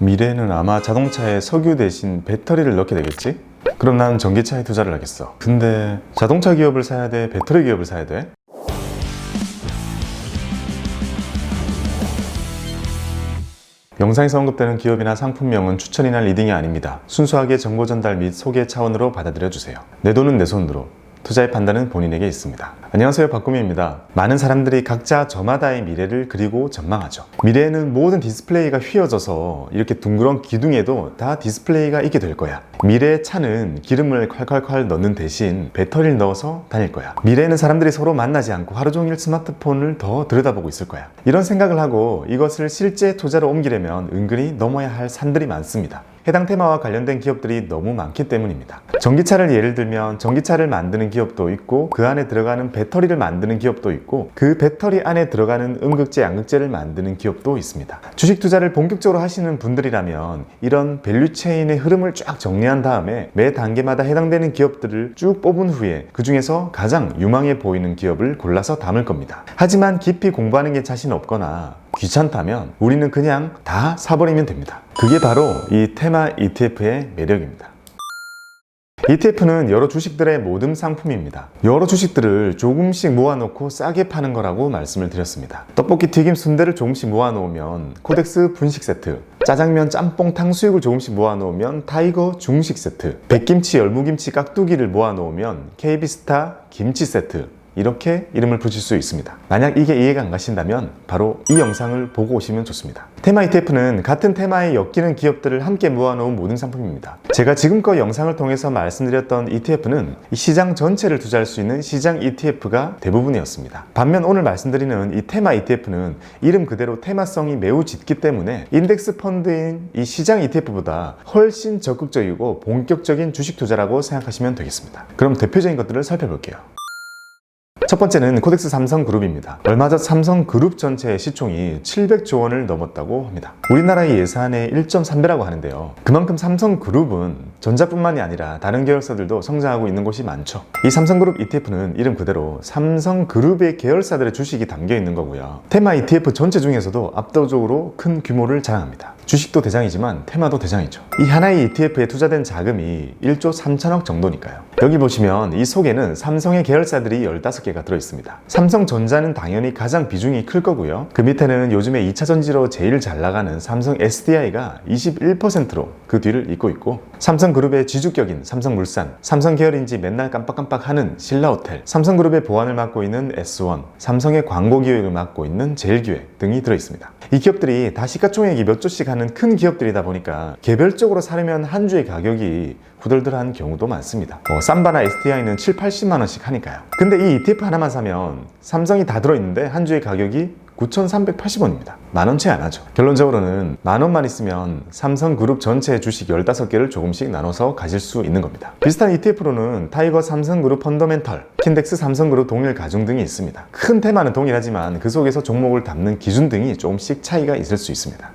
미래에는 아마 자동차에 석유 대신 배터리를 넣게 되겠지? 그럼 난 전기차에 투자를 하겠어. 근데 자동차 기업을 사야 돼? 배터리 기업을 사야 돼? 영상에서 언급되는 기업이나 상품명은 추천이나 리딩이 아닙니다. 순수하게 정보 전달 및 소개 차원으로 받아들여 주세요. 내 돈은 내 손으로. 투자의 판단은 본인에게 있습니다. 안녕하세요. 박구미입니다. 많은 사람들이 각자 저마다의 미래를 그리고 전망하죠. 미래에는 모든 디스플레이가 휘어져서 이렇게 둥그런 기둥에도 다 디스플레이가 있게 될 거야. 미래의 차는 기름을 콸콸콸 넣는 대신 배터리를 넣어서 다닐 거야. 미래에는 사람들이 서로 만나지 않고 하루 종일 스마트폰을 더 들여다보고 있을 거야. 이런 생각을 하고 이것을 실제 투자로 옮기려면 은근히 넘어야 할 산들이 많습니다. 해당 테마와 관련된 기업들이 너무 많기 때문입니다. 전기차를 예를 들면 전기차를 만드는 기업도 있고 그 안에 들어가는 배터리를 만드는 기업도 있고 그 배터리 안에 들어가는 음극재, 양극재를 만드는 기업도 있습니다. 주식 투자를 본격적으로 하시는 분들이라면 이런 밸류 체인의 흐름을 쫙 정리한 다음에 매 단계마다 해당되는 기업들을 쭉 뽑은 후에 그 중에서 가장 유망해 보이는 기업을 골라서 담을 겁니다. 하지만 깊이 공부하는 게 자신 없거나 귀찮다면 우리는 그냥 다 사버리면 됩니다. 그게 바로 이 테마 ETF의 매력입니다. ETF는 여러 주식들의 모듬 상품입니다. 여러 주식들을 조금씩 모아놓고 싸게 파는 거라고 말씀을 드렸습니다. 떡볶이 튀김 순대를 조금씩 모아놓으면 코덱스 분식 세트, 짜장면 짬뽕 탕수육을 조금씩 모아놓으면 타이거 중식 세트, 백김치 열무김치 깍두기를 모아놓으면 KB스타 김치 세트, 이렇게 이름을 붙일 수 있습니다. 만약 이게 이해가 안 가신다면 바로 이 영상을 보고 오시면 좋습니다. 테마 ETF는 같은 테마에 엮이는 기업들을 함께 모아놓은 모든 상품입니다. 제가 지금껏 영상을 통해서 말씀드렸던 ETF는 이 시장 전체를 투자할 수 있는 시장 ETF가 대부분이었습니다. 반면 오늘 말씀드리는 이 테마 ETF는 이름 그대로 테마성이 매우 짙기 때문에 인덱스 펀드인 이 시장 ETF보다 훨씬 적극적이고 본격적인 주식 투자라고 생각하시면 되겠습니다. 그럼 대표적인 것들을 살펴볼게요. 첫 번째는 코덱스 삼성그룹입니다. 얼마 전 삼성그룹 전체의 시총이 700조 원을 넘었다고 합니다. 우리나라의 예산의 1.3배라고 하는데요. 그만큼 삼성그룹은 전자뿐만이 아니라 다른 계열사들도 성장하고 있는 곳이 많죠. 이 삼성그룹 ETF는 이름 그대로 삼성그룹의 계열사들의 주식이 담겨 있는 거고요. 테마 ETF 전체 중에서도 압도적으로 큰 규모를 자랑합니다. 주식도 대장이지만 테마도 대장이죠. 이 하나의 ETF에 투자된 자금이 1조 3천억 정도니까요. 여기 보시면 이 속에는 삼성의 계열사들이 15개가 들어있습니다. 삼성전자는 당연히 가장 비중이 클 거고요. 그 밑에는 요즘에 2차 전지로 제일 잘 나가는 삼성 SDI가 21%로 그 뒤를 잇고 있고 삼성그룹의 지주격인 삼성물산, 삼성 계열인지 맨날 깜빡깜빡하는 신라호텔, 삼성그룹의 보안을 맡고 있는 S1, 삼성의 광고 기획을 맡고 있는 제일기획 등이 들어있습니다. 이 기업들이 다 시가총액이 몇 조씩 하는 큰 기업들이다 보니까 개별적으로 사려면 한 주의 가격이 후덜덜한 경우도 많습니다. 뭐 삼바나 SDI는 7, 80만 원씩 하니까요. 근데 이 ETF 하나만 사면 삼성이 다 들어있는데 한 주의 가격이 9,380원입니다. 만 원 채 안 하죠. 결론적으로는 만 원만 있으면 삼성그룹 전체 주식 15개를 조금씩 나눠서 가질 수 있는 겁니다. 비슷한 ETF로는 타이거 삼성그룹 펀더멘털, 킨덱스 삼성그룹 동일 가중 등이 있습니다. 큰 테마는 동일하지만 그 속에서 종목을 담는 기준 등이 조금씩 차이가 있을 수 있습니다.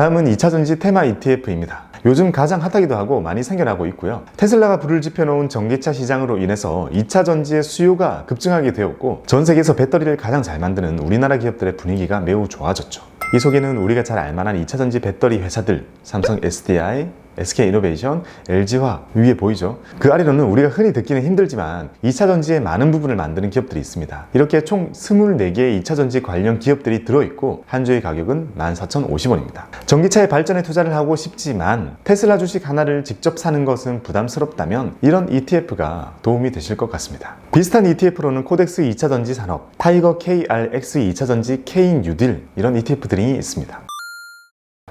다음은 2차전지 테마 ETF입니다. 요즘 가장 핫하기도 하고 많이 생겨나고 있고요. 테슬라가 불을 지펴놓은 전기차 시장으로 인해서 2차 전지의 수요가 급증하게 되었고 전 세계에서 배터리를 가장 잘 만드는 우리나라 기업들의 분위기가 매우 좋아졌죠. 이 속에는 우리가 잘 알만한 2차 전지 배터리 회사들 삼성 SDI, SK이노베이션, LG화 위에 보이죠? 그 아래로는 우리가 흔히 듣기는 힘들지만 2차 전지의 많은 부분을 만드는 기업들이 있습니다. 이렇게 총 24개의 2차 전지 관련 기업들이 들어있고 한 주의 가격은 14,050원입니다. 전기차의 발전에 투자를 하고 싶지만 테슬라 주식 하나를 직접 사는 것은 부담스럽다면 이런 ETF가 도움이 되실 것 같습니다. 비슷한 ETF로는 코덱스 2차 전지 산업, 타이거 KRX 2차 전지 K인 뉴딜 이런 ETF들이 있습니다.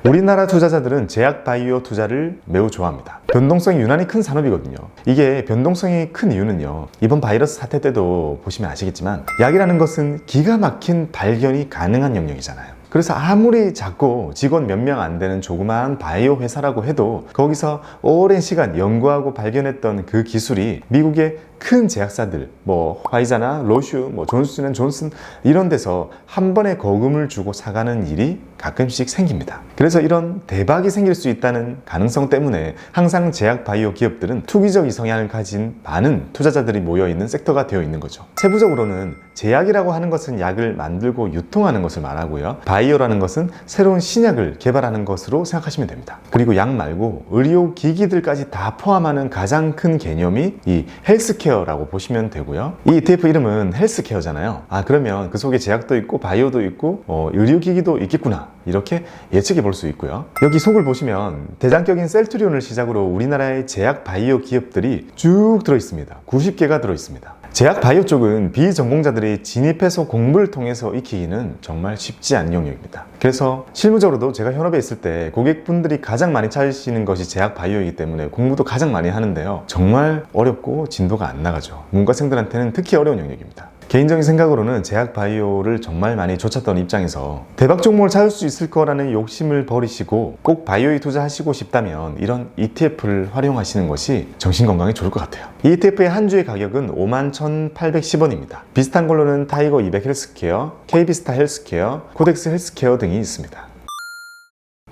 우리나라 투자자들은 제약 바이오 투자를 매우 좋아합니다. 변동성이 유난히 큰 산업이거든요. 이게 변동성이 큰 이유는요. 이번 바이러스 사태 때도 보시면 아시겠지만 약이라는 것은 기가 막힌 발견이 가능한 영역이잖아요. 그래서 아무리 작고 직원 몇 명 안 되는 조그마한 바이오 회사라고 해도 거기서 오랜 시간 연구하고 발견했던 그 기술이 미국의 큰 제약사들 뭐 화이자나 로슈, 뭐 존슨앤 존슨 이런 데서 한 번에 거금을 주고 사가는 일이 가끔씩 생깁니다. 그래서 이런 대박이 생길 수 있다는 가능성 때문에 항상 제약 바이오 기업들은 투기적 성향을 가진 많은 투자자들이 모여 있는 섹터가 되어 있는 거죠. 세부적으로는 제약이라고 하는 것은 약을 만들고 유통하는 것을 말하고요. 바이오라는 것은 새로운 신약을 개발하는 것으로 생각하시면 됩니다. 그리고 약 말고 의료 기기들까지 다 포함하는 가장 큰 개념이 이 헬스케어 라고 보시면 되고요. 이 ETF 이름은 헬스케어잖아요. 아 그러면 그 속에 제약도 있고 바이오도 있고 어, 의료기기도 있겠구나 이렇게 예측해 볼 수 있고요. 여기 속을 보시면 대장격인 셀트리온을 시작으로 우리나라의 제약 바이오 기업들이 쭉 들어 있습니다. 90개가 들어 있습니다. 제약 바이오 쪽은 비전공자들이 진입해서 공부를 통해서 익히기는 정말 쉽지 않은 영역입니다. 그래서 실무적으로도 제가 현업에 있을 때 고객분들이 가장 많이 찾으시는 것이 제약 바이오이기 때문에 공부도 가장 많이 하는데요. 정말 어렵고 진도가 안 나가죠. 문과생들한테는 특히 어려운 영역입니다. 개인적인 생각으로는 제약 바이오를 정말 많이 쫓았던 입장에서 대박 종목을 찾을 수 있을 거라는 욕심을 버리시고 꼭 바이오에 투자하시고 싶다면 이런 ETF를 활용하시는 것이 정신 건강에 좋을 것 같아요. 이 ETF의 한 주의 가격은 51,810원입니다. 비슷한 걸로는 타이거 200 헬스케어, KB스타 헬스케어, 코덱스 헬스케어 등이 있습니다.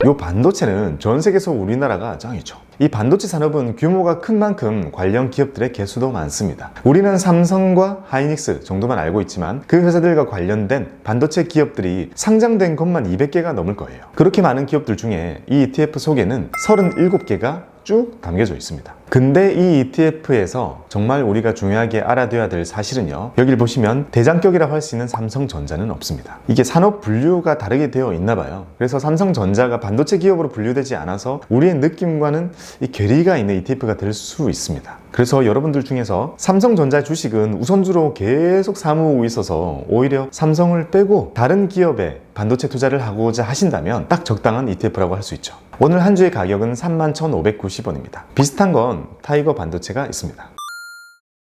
이 반도체는 전 세계에서 우리나라가 짱이죠. 이 반도체 산업은 규모가 큰 만큼 관련 기업들의 개수도 많습니다. 우리는 삼성과 하이닉스 정도만 알고 있지만 그 회사들과 관련된 반도체 기업들이 상장된 것만 200개가 넘을 거예요. 그렇게 많은 기업들 중에 이 ETF 속에는 37개가 쭉 담겨져 있습니다. 근데 이 ETF에서 정말 우리가 중요하게 알아둬야 될 사실은요. 여기를 보시면 대장격이라고 할 수 있는 삼성전자는 없습니다. 이게 산업 분류가 다르게 되어 있나 봐요. 그래서 삼성전자가 반도체 기업으로 분류되지 않아서 우리의 느낌과는 이 괴리가 있는 ETF가 될 수 있습니다. 그래서 여러분들 중에서 삼성전자 주식은 우선주로 계속 사모으고 있어서 오히려 삼성을 빼고 다른 기업에 반도체 투자를 하고자 하신다면 딱 적당한 ETF라고 할 수 있죠. 오늘 한 주의 가격은 31,590원입니다. 비슷한 건 타이거 반도체가 있습니다.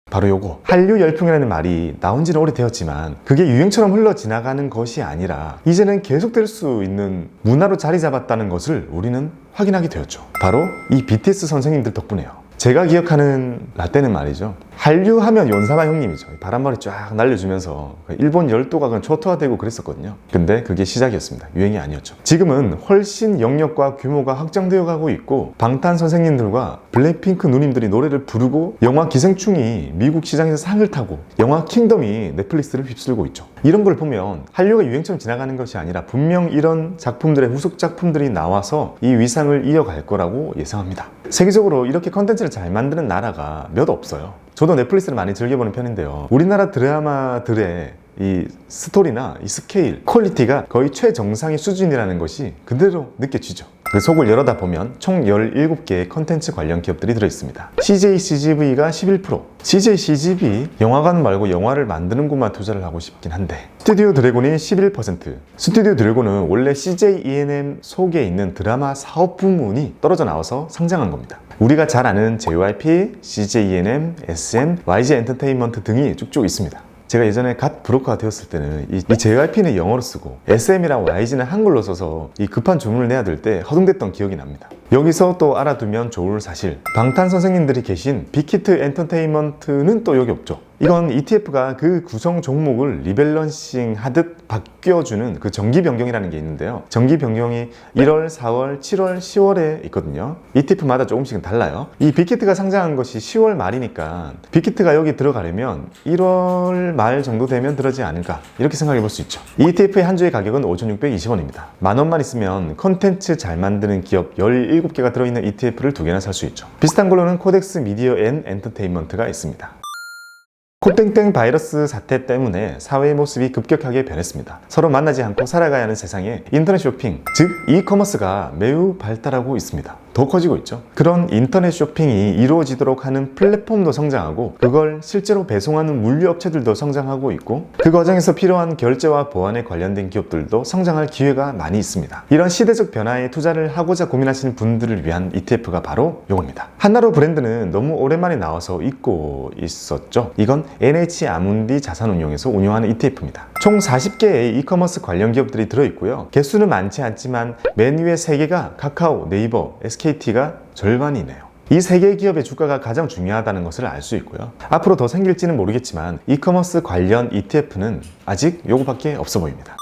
바로 요거 한류 열풍이라는 말이 나온 지는 오래되었지만 그게 유행처럼 흘러 지나가는 것이 아니라 이제는 계속될 수 있는 문화로 자리 잡았다는 것을 우리는 확인하게 되었죠 바로 이 BTS 선생님들 덕분에요 제가 기억하는 라떼는 말이죠. 한류 하면 연사마 형님이죠. 바람머리 쫙 날려주면서 일본 열도각은 초토화되고 그랬었거든요. 근데 그게 시작이었습니다. 유행이 아니었죠. 지금은 훨씬 영역과 규모가 확장되어 가고 있고 방탄 선생님들과 블랙핑크 누님들이 노래를 부르고 영화 기생충이 미국 시장에서 상을 타고 영화 킹덤이 넷플릭스를 휩쓸고 있죠. 이런 걸 보면 한류가 유행처럼 지나가는 것이 아니라 분명 이런 작품들의 후속 작품들이 나와서 이 위상을 이어갈 거라고 예상합니다. 세계적으로 이렇게 컨텐츠를 잘 만드는 나라가 몇 없어요. 저도 넷플릭스를 많이 즐겨보는 편인데요. 우리나라 드라마들의 이 스토리나 이 스케일, 퀄리티가 거의 최정상의 수준이라는 것이 그대로 느껴지죠. 그 속을 열어다 보면 총 17개의 컨텐츠 관련 기업들이 들어있습니다. CJ CGV가 11%. CJ CGV 영화관 말고 영화를 만드는 곳만 투자를 하고 싶긴 한데 스튜디오 드래곤이 11%. 스튜디오 드래곤은 원래 CJ ENM 속에 있는 드라마 사업 부문이 떨어져 나와서 상장한 겁니다. 우리가 잘 아는 JYP, CJ ENM, SM, YG 엔터테인먼트 등이 쭉쭉 있습니다. 제가 예전에 갓 브로커가 되었을 때는 이, 이 JYP는 영어로 쓰고 SM이랑 YG는 한글로 써서 이 급한 주문을 내야 될 때 허둥댔던 기억이 납니다. 여기서 또 알아두면 좋을 사실 방탄 선생님들이 계신 빅히트 엔터테인먼트는 또 여기 없죠. 이건 ETF가 그 구성 종목을 리밸런싱 하듯 바뀌어주는 그 정기 변경이라는 게 있는데요. 정기 변경이 1월, 4월, 7월, 10월에 있거든요. ETF마다 조금씩은 달라요. 이 빅히트가 상장한 것이 10월 말이니까 빅히트가 여기 들어가려면 1월 말 정도 되면 들어지 않을까 이렇게 생각해 볼 수 있죠. ETF의 한 주의 가격은 5,620원입니다. 만 원만 있으면 컨텐츠 잘 만드는 기업 17개가 들어있는 ETF를 두 개나 살 수 있죠. 비슷한 걸로는 코덱스 미디어 앤 엔터테인먼트가 있습니다. 코땡땡 바이러스 사태 때문에 사회의 모습이 급격하게 변했습니다. 서로 만나지 않고 살아가야 하는 세상에 인터넷 쇼핑, 즉 이커머스가 매우 발달하고 있습니다. 더 커지고 있죠. 그런 인터넷 쇼핑이 이루어지도록 하는 플랫폼도 성장하고 그걸 실제로 배송하는 물류 업체들도 성장하고 있고 그 과정에서 필요한 결제와 보안에 관련된 기업들도 성장할 기회가 많이 있습니다. 이런 시대적 변화에 투자를 하고자 고민하시는 분들을 위한 ETF가 바로 이겁니다. 한나로 브랜드는 너무 오랜만에 나와서 잊고 있었죠. 이건 NH 아문디 자산운용에서 운영하는 ETF입니다. 총 40개의 이커머스 관련 기업들이 들어있고요. 개수는 많지 않지만 맨 위에 3개가 카카오, 네이버, SKT가 절반이네요. 이 세 개의 기업의 주가가 가장 중요하다는 것을 알 수 있고요. 앞으로 더 생길지는 모르겠지만 이커머스 관련 ETF는 아직 요거밖에 없어 보입니다.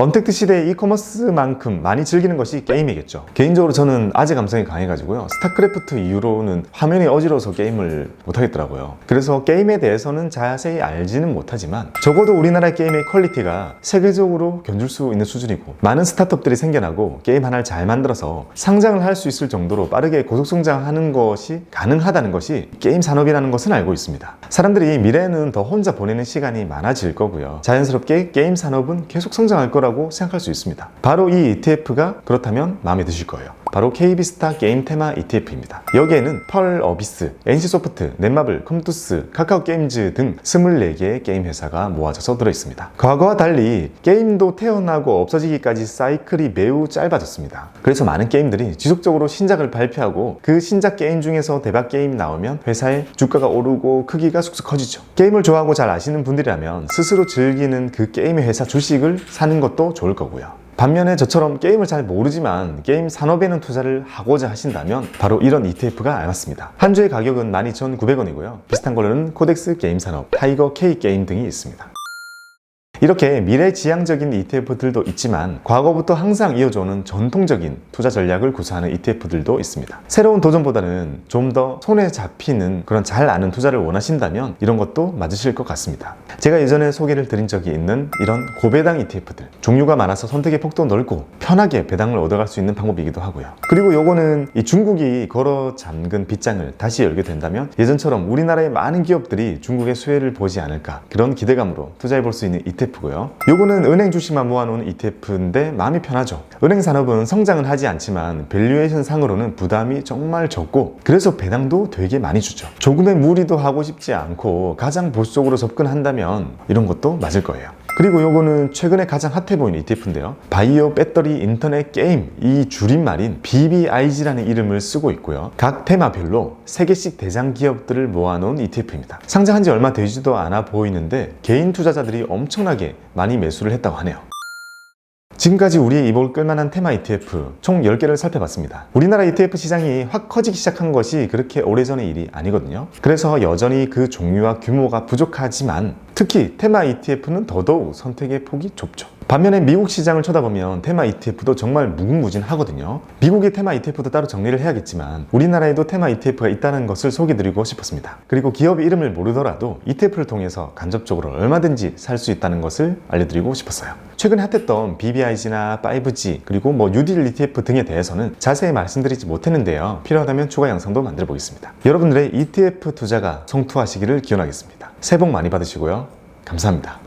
언택트 시대의 이커머스만큼 많이 즐기는 것이 게임이겠죠. 개인적으로 저는 아재 감성이 강해가지고요. 스타크래프트 이후로는 화면이 어지러워서 게임을 못하겠더라고요. 그래서 게임에 대해서는 자세히 알지는 못하지만 적어도 우리나라 게임의 퀄리티가 세계적으로 견줄 수 있는 수준이고 많은 스타트업들이 생겨나고 게임 하나를 잘 만들어서 상장을 할 수 있을 정도로 빠르게 고속 성장하는 것이 가능하다는 것이 게임 산업이라는 것은 알고 있습니다. 사람들이 미래에는 더 혼자 보내는 시간이 많아질 거고요. 자연스럽게 게임 산업은 계속 성장할 거라고 생각할 수 있습니다. 바로 이 ETF가 그렇다면 마음에 드실 거예요. 바로 KB스타 게임 테마 ETF입니다. 여기에는 펄 어비스, NC소프트, 넷마블, 컴투스, 카카오 게임즈 등 24개의 게임 회사가 모아져서 들어있습니다. 과거와 달리 게임도 태어나고 없어지기까지 사이클이 매우 짧아졌습니다. 그래서 많은 게임들이 지속적으로 신작을 발표하고 그 신작 게임 중에서 대박 게임 나오면 회사의 주가가 오르고 크기가 쑥쑥 커지죠. 게임을 좋아하고 잘 아시는 분들이라면 스스로 즐기는 그 게임의 회사 주식을 사는 것도 좋을 거고요. 반면에 저처럼 게임을 잘 모르지만 게임 산업에는 투자를 하고자 하신다면 바로 이런 ETF가 알맞습니다. 한 주의 가격은 12,900원이고요. 비슷한 걸로는 코덱스 게임 산업, 타이거 K 게임 등이 있습니다. 이렇게 미래지향적인 ETF들도 있지만 과거부터 항상 이어져오는 전통적인 투자 전략을 구사하는 ETF들도 있습니다. 새로운 도전보다는 좀 더 손에 잡히는 그런 잘 아는 투자를 원하신다면 이런 것도 맞으실 것 같습니다. 제가 예전에 소개를 드린 적이 있는 이런 고배당 ETF들 종류가 많아서 선택의 폭도 넓고 편하게 배당을 얻어갈 수 있는 방법이기도 하고요. 그리고 요거는 이 중국이 걸어 잠근 빗장을 다시 열게 된다면 예전처럼 우리나라의 많은 기업들이 중국의 수혜를 보지 않을까 그런 기대감으로 투자해 볼 수 있는 ETF 고요. 요거는 은행 주식만 모아놓은 ETF인데 마음이 편하죠. 은행 산업은 성장은 하지 않지만 밸류에이션 상으로는 부담이 정말 적고 그래서 배당도 되게 많이 주죠. 조금의 무리도 하고 싶지 않고 가장 보수적으로 접근한다면 이런 것도 맞을 거예요. 그리고 요거는 최근에 가장 핫해 보이는 ETF인데요. 바이오 배터리 인터넷 게임 이 줄임말인 BBIG라는 이름을 쓰고 있고요. 각 테마별로 3개씩 대장 기업들을 모아놓은 ETF입니다. 상장한 지 얼마 되지도 않아 보이는데 개인 투자자들이 엄청나게 많이 매수를 했다고 하네요. 지금까지 우리의 입을 끌만한 테마 ETF 총 10개를 살펴봤습니다. 우리나라 ETF 시장이 확 커지기 시작한 것이 그렇게 오래전의 일이 아니거든요. 그래서 여전히 그 종류와 규모가 부족하지만 특히 테마 ETF는 더더욱 선택의 폭이 좁죠. 반면에 미국 시장을 쳐다보면 테마 ETF도 정말 무궁무진하거든요. 미국의 테마 ETF도 따로 정리를 해야겠지만 우리나라에도 테마 ETF가 있다는 것을 소개드리고 싶었습니다. 그리고 기업의 이름을 모르더라도 ETF를 통해서 간접적으로 얼마든지 살 수 있다는 것을 알려드리고 싶었어요. 최근에 핫했던 BBIG나 5G 그리고 뭐 뉴딜 ETF 등에 대해서는 자세히 말씀드리지 못했는데요. 필요하다면 추가 영상도 만들어 보겠습니다. 여러분들의 ETF 투자가 성투하시기를 기원하겠습니다. 새해 복 많이 받으시고요. 감사합니다.